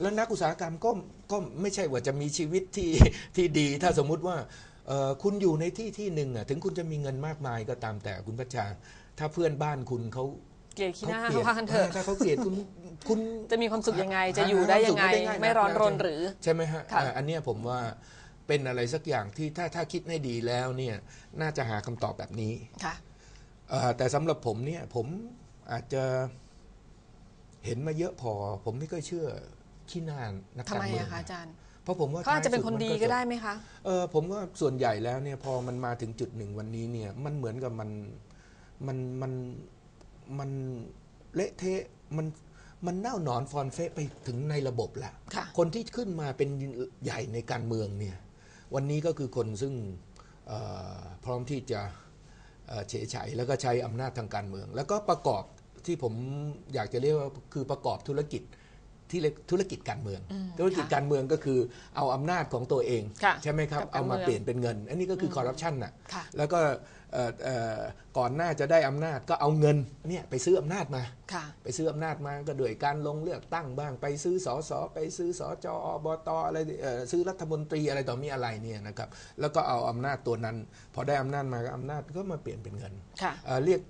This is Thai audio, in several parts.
แล้วนักอุตสาหกรรมก็ก็ไม่ใช่ว่าจะมีชีวิตที่ที่ดี ถ้าสมมุติว่าเอ่อคุณอยู่ในที่ที่หนึ่งอะถึงคุณจะมีเงินมากมายก็ตามแต่คุณพัชชา ถ้าเพื่อนบ้านคุณเขาเกลียดขี้หน้าเกลียดว่ากันเถอะถ้าเขาเกลียดคุณคุณจะมีความสุขยังไงหาจะอยู่ได้ยังไงหาความสุขด้ไม่ร้อนรนใช่หรือ ใช่ไหมฮะค่ะอ่าอันเนี้ยผมว่าเป็นอะไรสักอย่างที่ถ้าถ้าคิดให้ดีแล้วเนี่ยน่าจะหาคำตอบแบบนี้ค่ะเอ่อแต่สำหรับผมเนี่ยผมอาจจะเห็นมาเยอะพอ ผมไม่ค่อยเชื่อ ขี้หน้านักทำการไมเมืองอะคะอาจารย์เพราะผมว่าเขาอาจจะเป็นคนดีก็ได้ไหมคะ เออผมว่าส่วนใหญ่แล้วเนี่ยพอมันมาถึงจุดหนึ่งวันนี้เนี่ยมันเหมือนกับมันมันมันมันเละเทะมันมันเน่าหนอนฟอนเฟะไปถึงในระบบแหละค่ะ คนที่ขึ้นมาเป็นใหญ่ในการเมืองเนี่ยวันนี้ก็คือคนซึ่งเอ่อพร้อมที่จะ เอ่อเฉยชัยแล้วก็ใช้อำนาจทางการเมือง แล้วก็ประกอบที่ผมอยากจะเรียกว่าคือประกอบธุรกิจ ที่เรียกธุรกิจการเมือง ธุรกิจค่ะการเมืองก็คือเอาอำนาจของตัวเองค่ะใช่ไหมครับกับการเอามาเมืองเปลี่ยนเป็นเงิน อันนี้ก็คือคอร์รัปชันน่ะค่ะแล้วก็เอ่อเอ่อก่อนหน้าจะได้อำนาจก็เอาเงินเนี่ยไปซื้ออำนาจมาค่ะไปซื้ออำนาจมาก็โดยการลงเลือกตั้งบ้าง ไปซื้อสอสอไปซื้อสอจอบตอะไรเอ่อซื้อรัฐมนตรีอะไรต่อมีอะไรเนี่ยนะครับแล้วก็เอาอำนาจตัวนั้น พอได้อำนาจมาก็อำนาจก็มาเปลี่ยนเป็นเงินค่ะเอ่อเรียก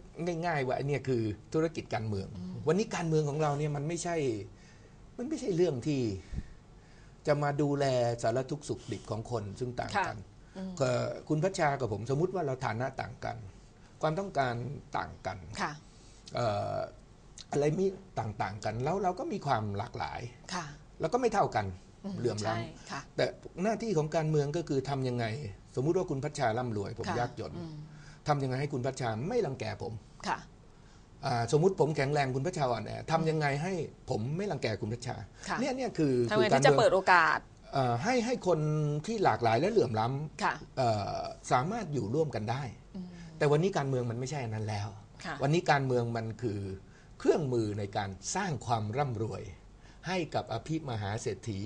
ง่าย ๆ ว่าอันเนี้ยคือธุรกิจการเมือง วันนี้การเมืองของเราเนี่ยมันไม่ใช่ มันไม่ใช่เรื่องที่จะมาดูแลสารทุกข์สุขดิบของคนซึ่งต่างกันเอ่อคุณพัชชากับผมสมมุติว่าเราฐานะต่างกัน ความต้องการต่างกันค่ะเอ่ออะไรมีต่างๆกันแล้วเราก็มีความหลากหลายค่ะแล้วก็ไม่เท่ากันเหลื่อมล้ใช่ค่ะำแต่หน้าที่ของการเมืองก็คือทำยังไง สมมุติว่าคุณพัชชาร่ำรวย ผมค่ะยากจนทำยังไงให้คุณพัชชาไม่รังแกผมค่ะอ่า สมมุติผมแข็งแรงคุณพัชชาอ่อนแอทำยังไงให้ผมไม่รังแกคุณพัชชาค่ะเนี่ยเนี่ยคือทำไงคือกาที่รจะเมืองเปิดโอกาสเอ่อให้ให้คนที่หลากหลายและเหลื่อมล้ำค่ะเอ่อสามารถอยู่ร่วมกันได้ แต่วันนี้การเมืองมันไม่ใช่อันนั้นแล้วค่ะวันนี้การเมืองมันคือเครื่องมือในการสร้างความร่ำรวย ให้กับอภิมหาเศรษฐี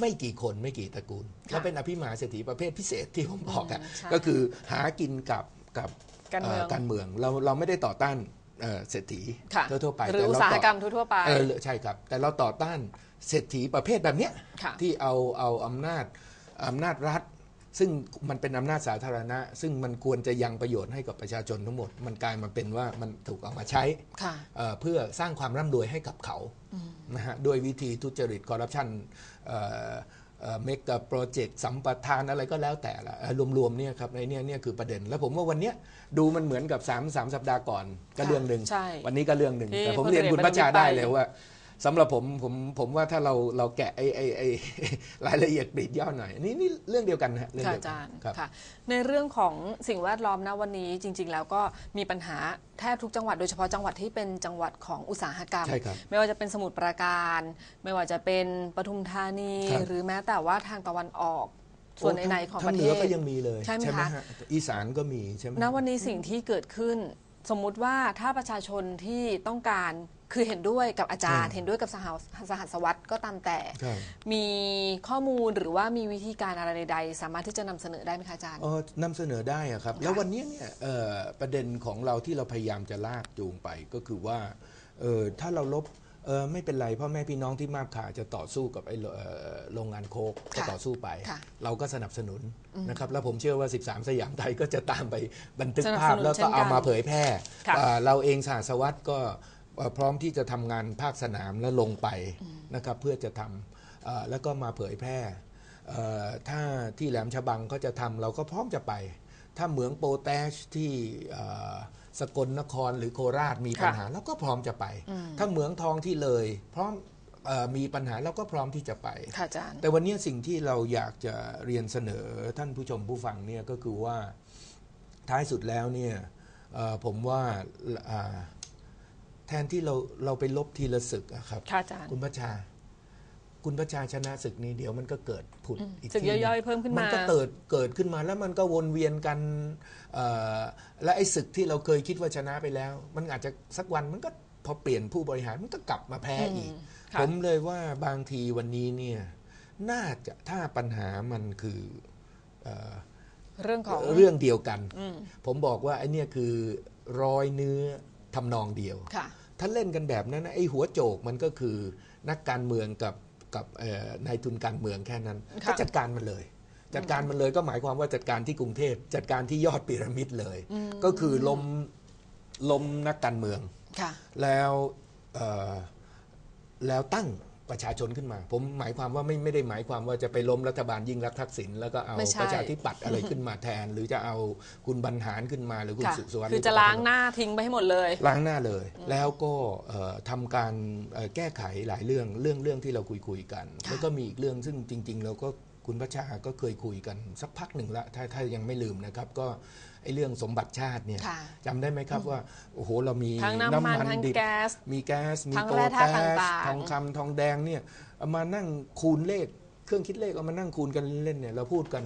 ไม่กี่คนไม่กี่ตระกูลค่ะและเป็นอภิมหาเศรษฐีประเภทพิเศษที่ผมบอกอะอืมใช่ก็คือหากินกับกับการเมืองการเมืองเราเราไม่ได้ต่อต้าน เอ่อเศรษฐีค่ะทั่วๆไปหรือแต่อุเาตสาหต่กรรมทั่วๆไปเออใช่ครับ แต่เราต่อต้านเศรษฐีประเภทแบบเนี้ยค่ะที่เอาเอาอำนาจอำนาจรัฐ ซึ่งมันเป็นอำนาจสาธารณะ ซึ่งมันควรจะยังประโยชน์ให้กับประชาชนทั้งหมด มันกลายมาเป็นว่ามันถูกเอามาใช้ค่ะเอ่อเพื่อสร้างความร่ำรวยให้กับเขานะฮะด้วยวิธีทุจริตคอร์รัปชัน เมกะโปรเจกต์สัมปทานอะไรก็แล้วแต่ละเอ่อรวมๆเนี่ยครับในเนี่ยเนี่ยคือประเด็น แล้วผมว่าวันเนี้ยดูมันเหมือนกับ3ามสามสัปดาห์ก่อนก็ค่ะเรื่องหนึ่งใช่วันนี้ก็เรื่องหนึ่งที่แต่ผมพลเรียนเอกคุณประพัชชายุทธ์ได้ไปเลยว่า สำหรับผมผมผมว่าถ้าเราเราแกะไอ้ไอ้ไอ้รายละเอียดปลีกย่อยหน่อยนี่นี่เรื่องเดียวกันนะฮะเรื่องค่ะเดียวอากัจารย์ครับ ค่ะ ในเรื่องของสิ่งแวดล้อมนะวันนี้จริง ๆ แล้วก็มีปัญหาแทบทุกจังหวัดโดยเฉพาะจังหวัดที่เป็นจังหวัดของอุตสาหกรรม ใช่ครับไม่ว่าจะเป็นสมุทรปราการ ไม่ว่าจะเป็นปทุมธานี ครับ หรือแม้แต่ว่าทางตะวันออกส่วนในๆของทาประเหเทนือศ ก็ยังมีเลยใช่ไหมคะ ฮะอีสานก็มีใช่ไหม ณวันนี้สิ่งที่เกิดขึ้น สมมุติว่าถ้าประชาชนที่ต้องการคือเห็นด้วยกับอาจารย์อืมเห็นด้วยกับสหสหัสวัตก็ตามแต่ครับมีข้อมูลหรือว่ามีวิธีการอะไรใดๆสามารถที่จะนำเสนอได้ไหมคะอาจารย์เออนำเสนอได้อะครับ แล้ววันนี้เนี่ยเอ่อประเด็นของเราที่เราพยายามจะลากจูงไปก็คือว่าเออถ้าเราลบ เออไม่เป็นไรพ่อแม่พี่น้องที่มาบขาจะต่อสู้กับไอ้โรเอ่อโรงงานโคกก็ค่ะต่อสู้ไปค่ะเราก็สนับสนุนนะครับแล้วผมเชื่อว่า 13 สยามไทยก็จะตามไปบันทึกสนับภาสพนุนแล้วเช่ก็นกันเอามาเผยแพร่ค่ะเอ่อเราเองสหสวัสดิ์ก็เอ่อพร้อมที่จะทำงานภาคสนามและลงไปนะครับเพื่อจะทำเอ่อแล้วก็มาเผยแพร่เอ่อถ้าที่แหลมฉบังก็จะทำเราก็พร้อมจะไป ถ้าเหมืองโปแตชที่เอ่อสกลนครหรือโคราชมีปัญหาเราก็พร้อมจะไป ถ้าเหมืองทองที่เลย พร้อมเออมีปัญหาเราก็พร้อมที่จะไปค่ะอาจารย์แต่วันนี้สิ่งที่เราอยากจะเรียนเสนอท่านผู้ชมผู้ฟังเนี่ยก็คือว่าท้ายสุดแล้วเนี่ยเอ่อผมว่าอ่าแทนที่เราเราไปลบทีละศึกอะครับค่ะอาจารย์คุณพระชา คุณพระชาชนะศึกนี้เดี๋ยวมันก็เกิดผุดอีกศึกทีหนึ่งย่อยๆเพิ่มขึ้นมามั นก็เกิดเกิดขึ้นมาแล้วมันก็วนเวียนกันเอ่อและไอ้ศึกที่เราเคยคิดว่าชนะไปแล้ว มันอาจจะสักวันมันก็พอเปลี่ยนผู้บริหารมันก็กลับมาแพ้อีกค่ะ ผมเลยว่าบางทีวันนี้เนี่ยน่าจะถ้าปัญหามันคือเอ่อเรื่องของ เรื่องเดียวกันผมบอกว่าไอ้เนี่ยคือรอยเนื้อทำนองเดียว ค่ะ ถ้าเล่นกันแบบนั้นนะไอ้หัวโจกมันก็คือนักการเมืองกับ กับเอ่อนายทุนการเมืองแค่นั้นค่ะก็จัดการมันเลย จัดการมันเลยก็หมายความว่าจัดการที่กรุงเทพจัดการที่ยอดพีระมิดเลย ก็คือล้มล้มนักการเมืองค่ะแล้วเอ่อแล้วตั้ง ประชาชนขึ้นมา ผมหมายความว่าไม่ไม่ได้หมายความว่าจะไปล้มรัฐบาลยิ่งรักษณ์ทักษิณแล้วก็เอาไม่ใช่ ประชาธิปัตย์อะไรขึ้นมาแทน หรือจะเอาคุณบรรหารขึ้นมาหรือคุณค่ะสุสุวรรณคือจะล้างหน้าทิ้งไปให้หมดเลย ล้างหน้าเลย แล้วก็เอ่อทำการเอ่อแก้ไขหลายเรื่องเรื่องเรื่องที่เราคุยคุยกัน ค่ะ แล้วก็มีอีกเรื่องซึ่งจริง ๆ เราก็คุณพระชาก็เคยคุยกันสักพักหนึ่งละถ้าถ้ายังไม่ลืมนะครับก็ไอ้เรื่องสมบัติชาติเนี่ยค่ะจำได้ไหมครับว่าโอ้โหเรามีทั้งน้ำมันทั้งดิบแก๊สมีแก๊สมีทั้งโปแร่รธาแก๊ตุสต่างๆทองคำทองแดงเนี่ยเอามานั่งคูณเลข เครื่องคิดเลขเอามานั่งคูณกันเล่นๆเนี่ยเราพูดกัน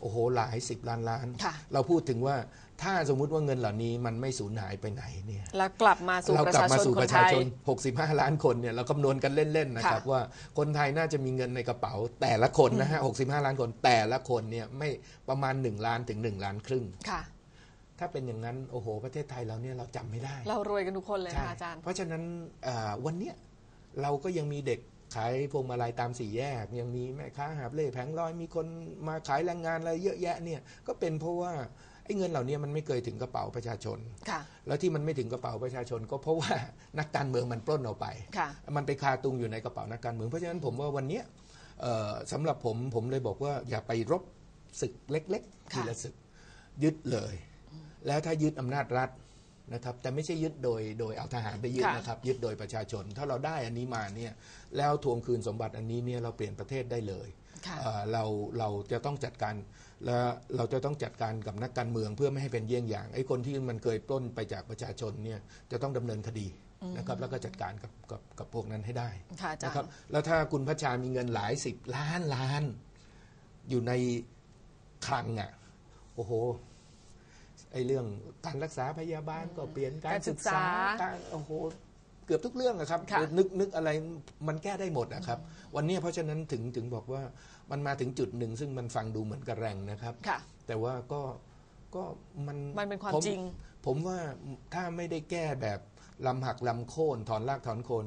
โอ้โหหลายสิบล้านล้านค่ะเราพูดถึงว่าถ้าสมมุติว่าเงินเหล่านี้มันไม่สูญหายไปไหนเนี่ยแล้วกลับมาสู่เราประกลับชามาชนสู่คปนระไทชายชน65 ล้านคนเนี่ยเราคำนวณกันเล่นๆนะครับค่ะว่าคนไทยน่าจะมีเงินในกระเป๋าแต่ละคนนะฮะ65 ล้านคนแต่ละคนเนี่ยไม่ประมาณ 1 ล้านถึง 1 ล้านครึ่งค่ะ ถ้าเป็นอย่างนั้นโอ้โห ประเทศไทยเราเนี่ยเราจำไม่ได้ เรารวยกันทุกคนเลยใช่ค่ะอาจารย์ เพราะฉะนั้นอ่าวันเนี้ยเราก็ยังมีเด็กขายพวงมาลัยตามสี่แยก ยังมีแม่ค้าหาบเล่แผงลอยมีคนมาขายแรงงานอะไรเยอะแยะเนี่ยก็เป็นเพราะว่าไอ้เงินเหล่านี้มันไม่เคยถึงกระเป๋าประชาชนค่ะแล้วที่มันไม่ถึงกระเป๋าประชาชน ก็เพราะว่านักการเมืองมันปล้นเอาไปค่ะมันไปคาตุงอยู่ในกระเป๋านักการเมือง เพราะฉะนั้นผมว่าวันเนี้ยเอ่อสำหรับผมผมเลยบอกว่าอย่าไปรบศึกเล็กๆทีค่ะละศึกยึดเลย แล้วถ้ายึดอำนาจรัฐนะครับ แต่ไม่ใช่ยึดโดยโดยเอาทหารไปยึดค่ะนะครับ ยึดโดยประชาชน ถ้าเราได้อันนี้มาเนี่ยแล้วทวงคืนสมบัติอันนี้เนี่ยเราเปลี่ยนประเทศได้เลยค่ะเอ่อเราเราจะต้องจัดการและเราจะต้องจัดการกับนักการเมืองเพื่อไม่ให้เป็นเยี่ยงอย่างไอ้คนที่มันเคยปล้นไปจากประชาชนเนี่ยจะต้องดำเนินคดีนะครับแล้วก็จัดการกับกับกับพวกนั้นให้ได้ค่ะอาจารนะครับย์แล้วถ้าคุณพระชามีเงินหลายสิบล้านล้าน อยู่ในคลังอะโอ้โห ไอ้เรื่องการรักษาพยาบาลก็เปลี่ยนการการศึศึกกษาษาการโอ้โหเกือบทุกเรื่องอะครับค่ะนึกนึกอะไรมันแก้ได้หมดนะครับ วันนี้เพราะฉะนั้นถึงถึงบอกว่ามันมาถึงจุดหนึ่ง ซึ่งมันฟังดูเหมือนกระแรงนะครับค่ะแต่ว่าก็ก็มันมันเป็นความผจริง ผมว่าถ้าไม่ได้แก้แบบลำหักลำโค่นถอนรากถอนโคน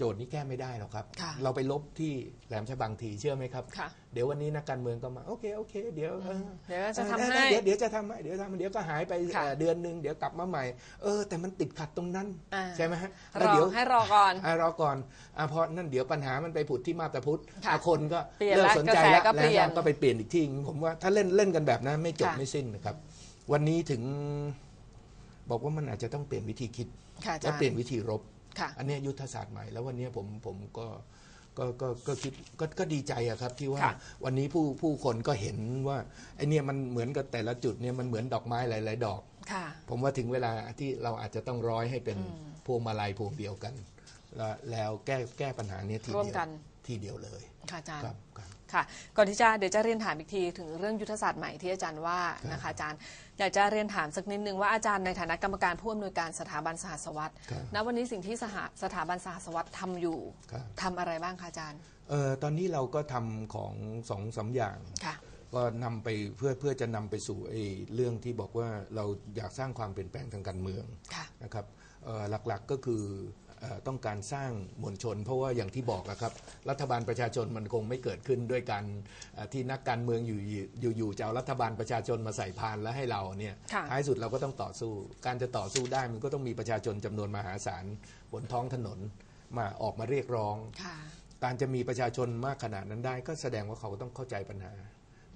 โจทย์นี้แก้ไม่ได้หรอกครับ ค่ะเราไปลบที่แหลมฉบังทีเชื่อไหมครับ ค่ะเดี๋ยววันนี้นักการเมืองก็มาโอเคโอเค เดี๋ยวเออเดี๋ยวจะเออทำได้ให้เดี๋ยวเดี๋ยวจะทำให้เดี๋ยวทำให้เดี๋ยวก็หายไปค่ะ เอ่อเดือนหนึ่งเดี๋ยวกลับมาใหม่ เออ แต่มันติดขัดตรงนั้น อ่าใช่ไหมฮะรแล้วอเดี๋ยว ให้รอก่อน อะรอก่อนอะเพราะนั่นเดี๋ยวปัญหามันไปผุดที่มาตาพุทธค่ะอะคนก็เปลี่ยนเลิกละสนใจกระแสแล้วก็เปลี่ยนแล้วก็ไปเปลี่ยนอีกที่ผมว่าถ้าเล่นเล่นกันแบบนั้นไม่จบค่ะไม่สิ้นนะครับ วันนี้ถึงบอกว่ามันอาจจะต้องเปลี่ยนวิธีคิดค่ะอาและจารเปลี่ยนย์วิธีรบ ค่ะ อันเนี้ยยุทธศาสตร์ใหม่แล้ววันเนี้ยผมผมก็ก็ก็ก็คิดก็ก็ดีใจอะครับที่ว่าค่ะวันนี้ผู้ผู้คนก็เห็นว่าไอเนี่ยมันเหมือนกับแต่ละจุดเนี่ยมันเหมือนดอกไม้หลาย ๆ ดอก ค่ะ ผมว่าถึงเวลาที่เราอาจจะต้องร้อยให้เป็นพวงมาลัยพวงเดียวกัน แล้วแล้วแก้แก้ปัญหาเนี้ยทีร่วมเดียวกัน ทีเดียวเลยค่ะอาจารย์ ครับครับ ค่ะ ก่อนที่จะเดี๋ยวจะเรียนถามอีกทีถึงเรื่องยุทธศาสตร์ใหม่ที่อาจารย์ว่านะคะอาจารย์อยากจะเรียนถามสักนิดนึงว่าอาจารย์ในฐานะกรรมการผู้อำนวยการสถาบันสหัสวัตครับณวันนี้สิ่งที่สหสถาบันสหัสวัตทำอยู่ครับทำอะไรบ้างคะอาจารย์เอ่อตอนนี้เราก็ทำของสองสามอย่างค่ะก็นำไปเพื่อเพื่อจะนำไปสู่ไอ้เรื่องที่บอกว่าเราอยากสร้างความเปลี่ยนแปลงทางการเมืองค่ะนะครับเอ่อหลักๆก็คือเอ่อ ต้องการสร้างมวลชน เพราะว่าอย่างที่บอกอะครับ รัฐบาลประชาชนมันคงไม่เกิดขึ้นด้วยการเอ่อที่นักการเมืองอยู่อยู่อยู่จะเอารัฐบาลประชาชนมาใส่พานแล้วให้เราเนี่ยค่ะท้ายสุดเราก็ต้องต่อสู้ การจะต่อสู้ได้มันก็ต้องมีประชาชนจำนวนมหาศาลบนท้องถนนมาออกมาเรียกร้องค่ะการจะมีประชาชนมากขนาดนั้นได้ ก็แสดงว่าเขาต้องเข้าใจปัญหา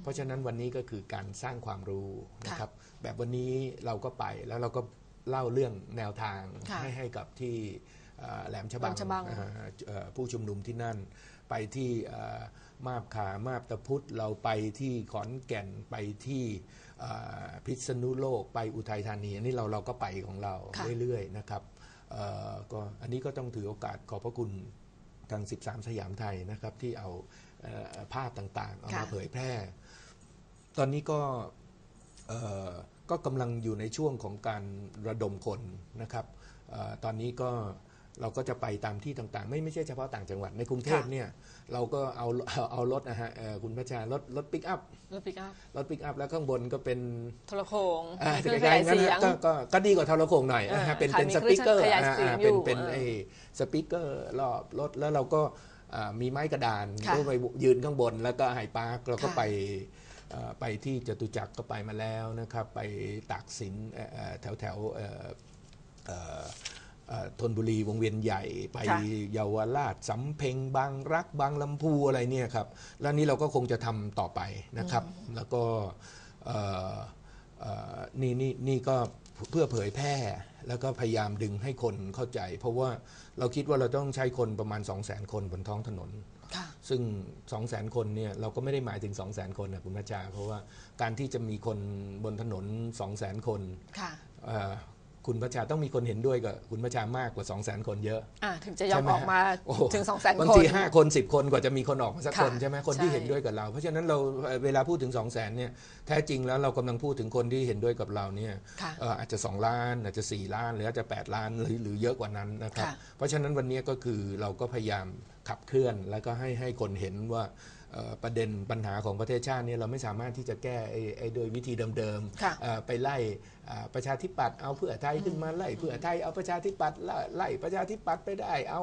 เพราะฉะนั้นวันนี้ก็คือการสร้างความรู้นะครับ แบบวันนี้เราก็ไปแล้วเราก็เล่าเรื่องแนวทางค่ะให้ให้กับที่เอ่อ แหลมฉบังแหลมฉบังอ่าเอ่อผู้ชุมนุมที่นั่น ไปที่เอ่อมาบขามาบตะพุธเราไปที่ขอนแก่นไปที่เอ่อพิษณุโลกไปอุทัยธานีอันนี้เราเราก็ไปของเราค่ะเรื่อยๆนะครับเอ่อก็อันนี้ก็ต้องถือโอกาสขอบพระคุณทาง 13 สยามไทยนะครับ ที่เอาเอ่อภาพต่างๆ เอามาค่ะเผยแพร่ ตอนนี้ก็เอ่อก็กำลังอยู่ในช่วงของการระดมคนนะครับเออตอนนี้ก็ เราก็จะไปตามที่ต่างๆ ไม่ไม่ใช่เฉพาะต่างจังหวัดในกรุงเทพค่ะ เนี่ยเราก็เอาเอาเอารถนะฮะเอ่อคุณพระชารถรถปิกอัพรถปิกอัพรถปิกอัพแล้วข้างบนก็เป็นโทรโขงอ่าเครื่องใกขล้ยายๆงั้นเสียนะงก็ก็ก็ดีกว่าโทรโขงหน่อยนะอ่าฮะเป็นค่ะเป็นมีสเครื่ปีองกเกอร์ขยายอ่าเสียงอ่าอยู่เป็นเป็นเออไอ้สปีกเกอร์รอบรถแล้วเราก็อ่ามีไม้กระดานค่ะก็ไปยืนข้างบนแล้วก็ไฮปาร์คเราก็ค่ะ ไปเอ่อไปที่จตุจักรก็ไปมาแล้วนะครับ ไปตากสินเอ่อเอ่อแถวแถวๆเอ่อ เอ่อ เอ่อธนบุรีวงเวียนใหญ่ไปค่ะเยาวราชสำเพ็งบางรักบางลำพูอะไรเนี่ยครับ แล้วนี่เราก็คงจะทำต่อไปนะครับ แล้วก็เอ่อเอ่อนี่นี่นี่ก็เพื่อเผยแพร่ แล้วก็พยายามดึงให้คนเข้าใจ เพราะว่าเราคิดว่าเราต้องใช้คนประมาณ 2 0 0 0 0 0 คนบนท้องถนนค่ะซึ่ง 2 0 0 0 0 0 คนเนี่ยเราก็ไม่ได้หมายถึง 2 0 0 0 0 0 คนนะคุณพระจาเพราะว่าการที่จะมีคนบนถนน 2 0 0 0 0 0 คน ค่ะเอ่อคุณพระชาต้องมีคนเห็นด้วยกับคุณพระชามากกว่า2 0 0 0 0 0 คนเยอะอ่าถึงจะยอมใช่ไหมออกมาโอ้โหถึงสองแสนบางคนทีห้าคนสิบคนกว่าจะมีคนออกมาสักคนค่ะใช่ไหมคนที่ใช่เห็นด้วยกับเรา เพราะฉะนั้นเราเอ่อเวลาพูดถึง 2 0 0 0 0 0เนี่ยแท้จริงแล้วเรากำลังพูดถึงคนที่เห็นด้วยกับเราเนี่ยค่ะเอ่ออาจจะ 2 ล้านอาจจะ 4 ล้าน หรืออาจจะ 8 ล้านหรือหรือเยอะกว่านั้นนะครับค่ะเพราะฉะนั้นวันนี้ก็คือเราก็พยายามขับเคลื่อนแล้วก็ให้ให้คนเห็นว่าเอ่อ ประเด็นปัญหาของประเทศชาติเนี่ยเราไม่สามารถที่จะแก้ไอ้ไอ้โดยวิธีเดิมค่ะๆเอ่อไปไล่อ่าประชาธิปัตย์เอาเพื่อไทยขึ้นมาไล่เพื่อไทยเอาประชาธิปัตย์ไล่ไล่ประชาธิปัตย์ไปได้ เอา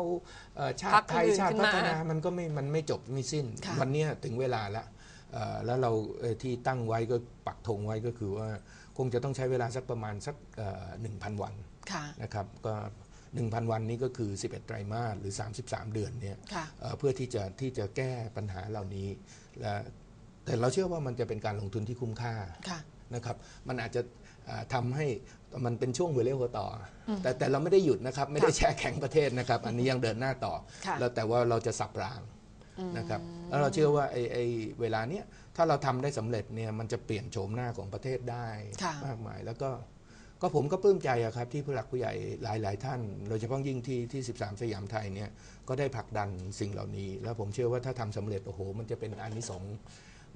เอ่อชาพรรติคไทยอื่นชาติขึ้นพัมาฒนามันก็ไม่มันไม่จบไม่สิ้นค่ะวันเนี้ยถึงเวลาแล้วเอ่อแล้วเราเอ่อที่ตั้งไว้ก็ปักธงไว้ก็คือว่าคงจะต้องใช้เวลาสักประมาณสักหนึ่งพันวันค่ะนะครับก็ 1,000 วันนี้ก็คือ 11 ไตรมาสหรือ 33 เดือนเนี่ยค่ะเอ่อเพื่อที่จะที่จะแก้ปัญหาเหล่านี้และแต่เราเชื่อว่ามันจะเป็นการลงทุนที่คุ้มค่า ค่ะ นะครับ มันอาจจะอ่าทำให้มันเป็นช่วงหัวเลี้ยวหัวต่ออแต่แต่เราไม่ได้หยุดนะครับ ไม่ได้แช่แข็งประเทศนะครับ อันนี้ยังเดินหน้าต่อ ค่ะแล้วแต่ว่าเราจะสับรางนะครับ แล้วเราเชื่อว่าไอ้ไอ้เวลาเนี้ยถ้าเราทำได้สำเร็จเนี่ยมันจะเปลี่ยนโฉมหน้าของประเทศได้ค่ะ มากมาย แล้วก็ ก็ผมก็ปลื้มใจอะครับที่ผู้หลักผู้ใหญ่หลาย ๆ ท่าน โดยเฉพาะยิ่งที่ที่ 13 สยามไทยเนี่ยก็ได้ผลักดันสิ่งเหล่านี้ แล้วผมเชื่อว่าถ้าทำสำเร็จโอ้โห มันจะเป็นอานิสงส์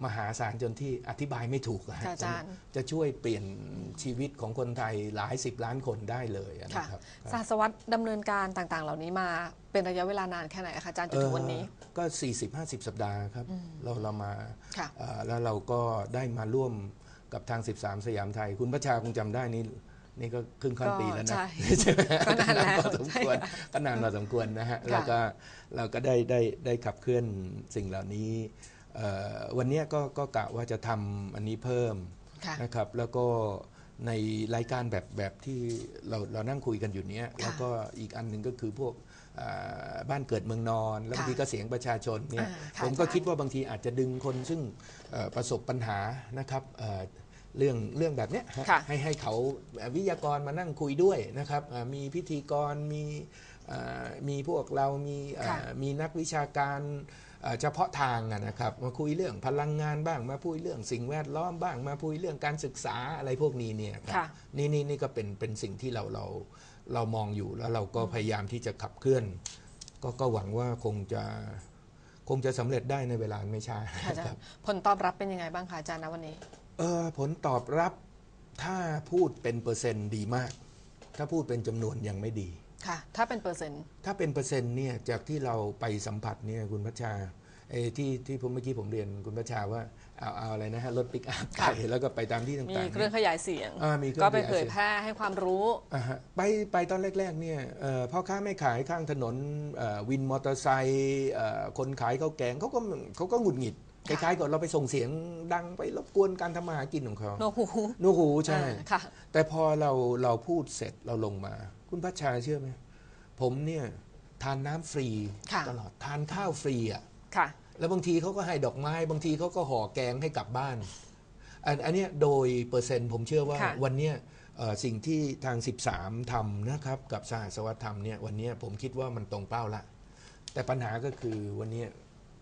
มหาศาลจนที่อธิบายไม่ถูกอะฮะค่ะอาจารย์ จะช่วยเปลี่ยนชีวิตของคนไทยหลายสิบล้านคนได้เลยอะค่ะนะครับ ศาสวัสดดำเนินการต่างๆ เหล่านี้มาเป็นระยะเวลานานแค่ไหนคะอาจารย์จนถึงวันนี้ เอ่อก็ 40-50 สัปดาห์ครับ เราเรามาค่ะเอ่อแล้วเราก็ได้มาร่วมกับทาง 13 สยามไทย คุณประชาคงจำได้นี่ นี่ก็ครึ่งค่อนปีแล้วนะใช่ใช่ไหมก็นานแล้วพอสมควรใช่ค่ะก็นานพอสมควรนะฮะค่ะแล้วก็เราก็ได้ได้ได้ขับเคลื่อนสิ่งเหล่านี้เอ่อวันเนี้ยก็ก็กะว่าจะทำอันนี้เพิ่มค่ะนะครับแล้วก็ในรายการแบบแบบที่เราเรานั่งคุยกันอยู่เนี้ยค่ะแล้วก็อีกอันหนึ่งก็คือพวกอ่าบ้านเกิดเมืองนอน แล้วบางทีก็เสียงประชาชนเนี่ยอ่าค่ะผมก็อาจารย์คิดว่าบางทีอาจจะดึงคนซึ่งเอ่อประสบปัญหานะครับ เอ่อเรื่องเรื่องแบบเนี้ยฮะค่ะ ให้ให้เขาวิทยากรมานั่งคุยด้วยนะครับอ่ามีพิธีกรมีอ่ามีพวกเรามีอ่าค่ะ มีนักวิชาการเอ่อเฉพาะทางอะนะครับมาคุยเรื่องพลังงานบ้างมาพูดเรื่องสิ่งแวดล้อมบ้างมาพูดเรื่องการศึกษาอะไรพวกนี้เนี่ยครับ ค่ะ นี่นี่นี่ก็เป็นเป็นสิ่งที่เราเราเรามองอยู่แล้วเราก็พยายามที่จะขับเคลื่อน ก็ก็หวังว่าคงจะคงจะสำเร็จได้ในเวลาไม่ช้าค่ะอาจารครับ ย์ผลตอบรับเป็นยังไงบ้างคะอาจารย์ณวันนี้ เออผลตอบรับถ้าพูดเป็นเปอร์เซ็นต์ดีมาก ถ้าพูดเป็นจำนวนยังไม่ดี ค่ะ ถ้าเป็นเปอร์เซ็นต์ ถ้าเป็นเปอร์เซ็นต์เนี่ยจากที่เราไปสัมผัสเนี่ยคุณพัชชาเออที่ที่ผมเมื่อกี้ผมเรียนคุณพัชชาว่าเอาเอาอะไรนะฮะรถปิกอัพไปแล้วก็ไปตามที่มีต่างๆเครื่องเนี่ยขยายเสียง อ่ามีเครื่องก็ไปขยายเผเสียยงแพร่ให้ความรู้ อ่าฮะไปไปตอนแรกๆเนี่ยเอ่อพ่อค้าไม่ขายข้างถนนเอ่อวินมอเตอร์ไซค์เอ่อคนขายข้าวแกงเขาก็เขาก็หงุดหงิด คค่ะล้ายๆกับเราไปส่งเสียงดังไปรบกวนการทำมาหากินของเขาโนหูนูหูใช่อ่าค่ะ แต่พอเราเราพูดเสร็จเราลงมา คุณพัชชาเชื่อไหมผมเนี่ยทานน้ำฟรีค่ะ ตลอดทานข้าวฟรีอะ ค่ะ แล้วบางทีเขาก็ให้ดอกไม้ บางทีเขาก็ห่อแกงให้กลับบ้าน อันอันเนี้ยโดยเปอร์เซ็นต์ผมเชื่อว่าค่ะ วันเนี้ยเอ่อสิ่งที่ทาง 13ทำนะครับ กับสหสวัสดิธรรมเนี่ยวันเนี้ยผมคิดว่ามันตรงเป้าละ แต่ปัญหาก็คือวันเนี้ย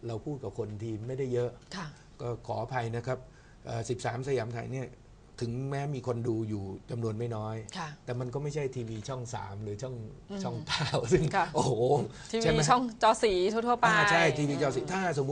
เราพูดกับคนที่ไม่ได้เยอะ ค่ะ ก็ขออภัยนะครับเอ่อ13 สยามไทยเนี่ยถึงแม้มีคนดูอยู่จำนวนไม่น้อย ค่ะ แต่มันก็ไม่ใช่ทีวีช่อง 3 หรือช่องช่องเก้าซึ่ง ค่ะ โอ้โห ทีใช่ไหวีมช่องจอสีทั่วๆไป อ่าใช่ ทีวีจอสีถ้าสมมติ